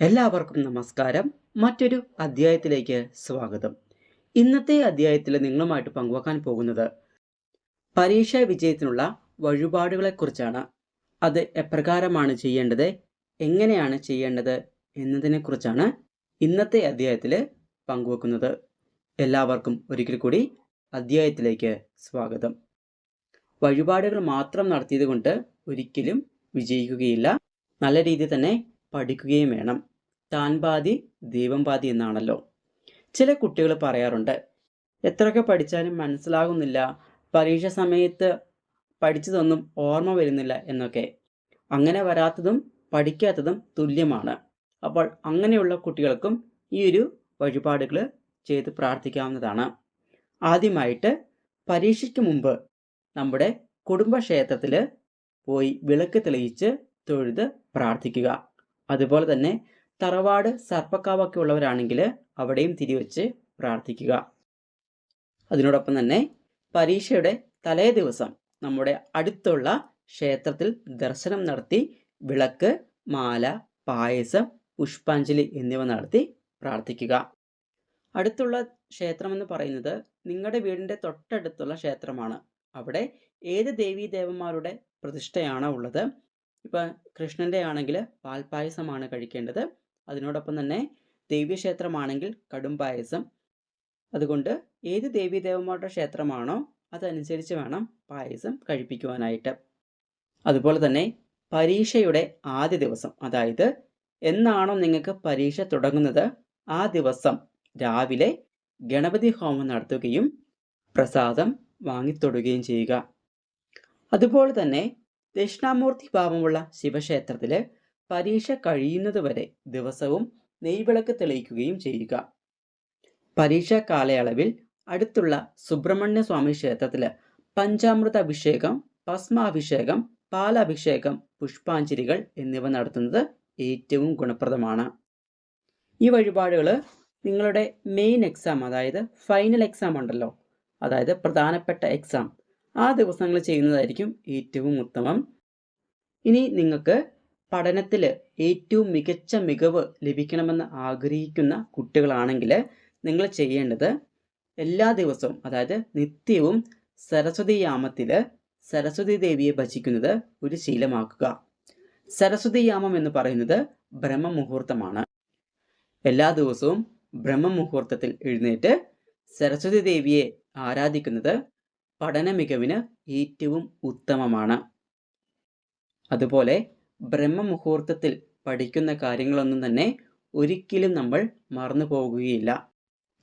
എല്ലാവർക്കും നമസ്കാരം. മറ്റൊരു അധ്യായത്തിലേക്ക് സ്വാഗതം. ഇന്നത്തെ അധ്യായത്തിൽ നിങ്ങളുമായിട്ട് പങ്കുവെക്കാൻ പോകുന്നത് പരീക്ഷാ വിജയത്തിനുള്ള വഴിപാടുകളെക്കുറിച്ചാണ്. അത് എപ്രകാരമാണ് ചെയ്യേണ്ടത്? എങ്ങനെയാണ് ചെയ്യേണ്ടത്? എന്നതിനെക്കുറിച്ചാണ് ഇന്നത്തെ അധ്യായത്തിൽ പങ്കുവെക്കുന്നത്. എല്ലാവർക്കും ഒരിക്കൽ കൂടി അധ്യായത്തിലേക്ക് സ്വാഗതം. വഴിപാടുകൾ മാത്രം നടത്തിയത് കൊണ്ട് ഒരിക്കലും വിജയിക്കുകയില്ല. നല്ല രീതിയിൽ തന്നെ പഠിക്കുകയും വേണം. താൻ പാതി ദൈവം പാതി എന്നാണല്ലോ. ചില കുട്ടികൾ പറയാറുണ്ട് എത്രയൊക്കെ പഠിച്ചാലും മനസ്സിലാകുന്നില്ല. പരീക്ഷ സമയത്ത് പഠിച്ചതൊന്നും ഓർമ്മ വരുന്നില്ല എന്നൊക്കെ. അങ്ങനെ വരാത്തതും പഠിക്കാത്തതും തുല്യമാണ്. അപ്പോൾ അങ്ങനെയുള്ള കുട്ടികൾക്കും ഈ ഒരു വഴിപാടുകൾ ചെയ്ത് പ്രാർത്ഥിക്കാവുന്നതാണ്. ആദ്യമായിട്ട് പരീക്ഷയ്ക്ക് മുമ്പ് നമ്മുടെ കുടുംബക്ഷേത്രത്തിൽ പോയി വിളക്ക് തെളിയിച്ച് തൊഴുത് പ്രാർത്ഥിക്കുക. അതുപോലെ തന്നെ തറവാട് സർപ്പക്കാവൊക്കെ ഉള്ളവരാണെങ്കിൽ അവിടെയും തിരിവെച്ച് പ്രാർത്ഥിക്കുക. അതിനോടൊപ്പം തന്നെ പരീക്ഷയുടെ തലേ ദിവസം നമ്മുടെ അടുത്തുള്ള ക്ഷേത്രത്തിൽ ദർശനം നടത്തി വിളക്ക് മാല പായസം പുഷ്പാഞ്ജലി എന്നിവ നടത്തി പ്രാർത്ഥിക്കുക. അടുത്തുള്ള ക്ഷേത്രമെന്ന് പറയുന്നത് നിങ്ങളുടെ വീടിന്റെ തൊട്ടടുത്തുള്ള ക്ഷേത്രമാണ്. അവിടെ ഏത് ദേവീ ദേവന്മാരുടെ പ്രതിഷ്ഠയാണോ ഉള്ളത് ഇപ്പം കൃഷ്ണന്റെ ആണെങ്കിൽ പാൽപ്പായസമാണ് കഴിക്കേണ്ടത്. അതിനോടൊപ്പം തന്നെ ദേവീക്ഷേത്രമാണെങ്കിൽ കടും പായസം. അതുകൊണ്ട് ഏത് ദേവീദേവന്മാരുടെ ക്ഷേത്രമാണോ അതനുസരിച്ച് വേണം പായസം കഴിപ്പിക്കുവാനായിട്ട്. അതുപോലെ തന്നെ പരീക്ഷയുടെ ആദ്യ ദിവസം അതായത് എന്നാണോ നിങ്ങൾക്ക് പരീക്ഷ തുടങ്ങുന്നത് ആ ദിവസം രാവിലെ ഗണപതി ഹോമം നടത്തുകയും പ്രസാദം വാങ്ങിത്തൊടുകയും ചെയ്യുക. അതുപോലെ തന്നെ ദക്ഷിണാമൂർത്തി ഭാവമുള്ള ശിവക്ഷേത്രത്തിലെ പരീക്ഷ കഴിയുന്നതുവരെ ദിവസവും നെയ്വിളക്ക് തെളിയിക്കുകയും ചെയ്യുക. പരീക്ഷാ കാലയളവിൽ അടുത്തുള്ള സുബ്രഹ്മണ്യ സ്വാമി ക്ഷേത്രത്തിൽ പഞ്ചാമൃത അഭിഷേകം ഭസ്മാഭിഷേകം പാലാഭിഷേകം പുഷ്പാഞ്ജലികൾ എന്നിവ നടത്തുന്നത് ഏറ്റവും ഗുണപ്രദമാണ്. ഈ വഴിപാടുകൾ നിങ്ങളുടെ മെയിൻ എക്സാം അതായത് ഫൈനൽ എക്സാം ഉണ്ടല്ലോ അതായത് പ്രധാനപ്പെട്ട എക്സാം ആ ദിവസങ്ങൾ ചെയ്യുന്നതായിരിക്കും ഏറ്റവും ഉത്തമം. ഇനി നിങ്ങൾക്ക് പഠനത്തിൽ ഏറ്റവും മികച്ച മികവ് ലഭിക്കണമെന്ന് ആഗ്രഹിക്കുന്ന കുട്ടികളാണെങ്കിൽ നിങ്ങൾ ചെയ്യേണ്ടത് എല്ലാ ദിവസവും അതായത് നിത്യവും സരസ്വതി യാമത്തിൽ സരസ്വതി ദേവിയെ ഭജിക്കുന്നത് ഒരു ശീലമാക്കുക. സരസ്വതി യാമം എന്ന് പറയുന്നത് ബ്രഹ്മമുഹൂർത്തമാണ്. എല്ലാ ദിവസവും ബ്രഹ്മമുഹൂർത്തത്തിൽ എഴുന്നേറ്റ് സരസ്വതി ദേവിയെ ആരാധിക്കുന്നത് പഠന മികവിന് ഏറ്റവും ഉത്തമമാണ്. അതുപോലെ ബ്രഹ്മമുഹൂർത്തത്തിൽ പഠിക്കുന്ന കാര്യങ്ങളൊന്നും തന്നെ ഒരിക്കലും നമ്മൾ മറന്നു പോകുകയില്ല.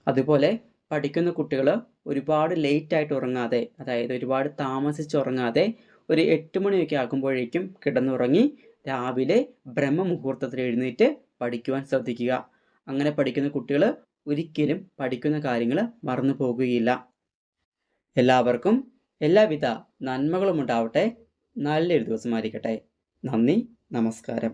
അതുപോലെ പഠിക്കുന്ന കുട്ടികൾ ഒരുപാട് ലേറ്റ് ആയിട്ട് ഉറങ്ങാതെ അതായത് ഒരുപാട് താമസിച്ച് ഉറങ്ങാതെ ഒരു എട്ട് മണിയൊക്കെ ആകുമ്പോഴേക്കും കിടന്നുറങ്ങി രാവിലെ ബ്രഹ്മമുഹൂർത്തത്തിൽ എഴുന്നേറ്റ് പഠിക്കുവാൻ ശ്രദ്ധിക്കുക. അങ്ങനെ പഠിക്കുന്ന കുട്ടികൾ ഒരിക്കലും പഠിക്കുന്ന കാര്യങ്ങൾ മറന്നു പോകുകയില്ല. എല്ലാവർക്കും എല്ലാവിധ നന്മകളും ഉണ്ടാവട്ടെ. നല്ലൊരു ദിവസമായിരിക്കട്ടെ നന്ദി നമസ്കാരം.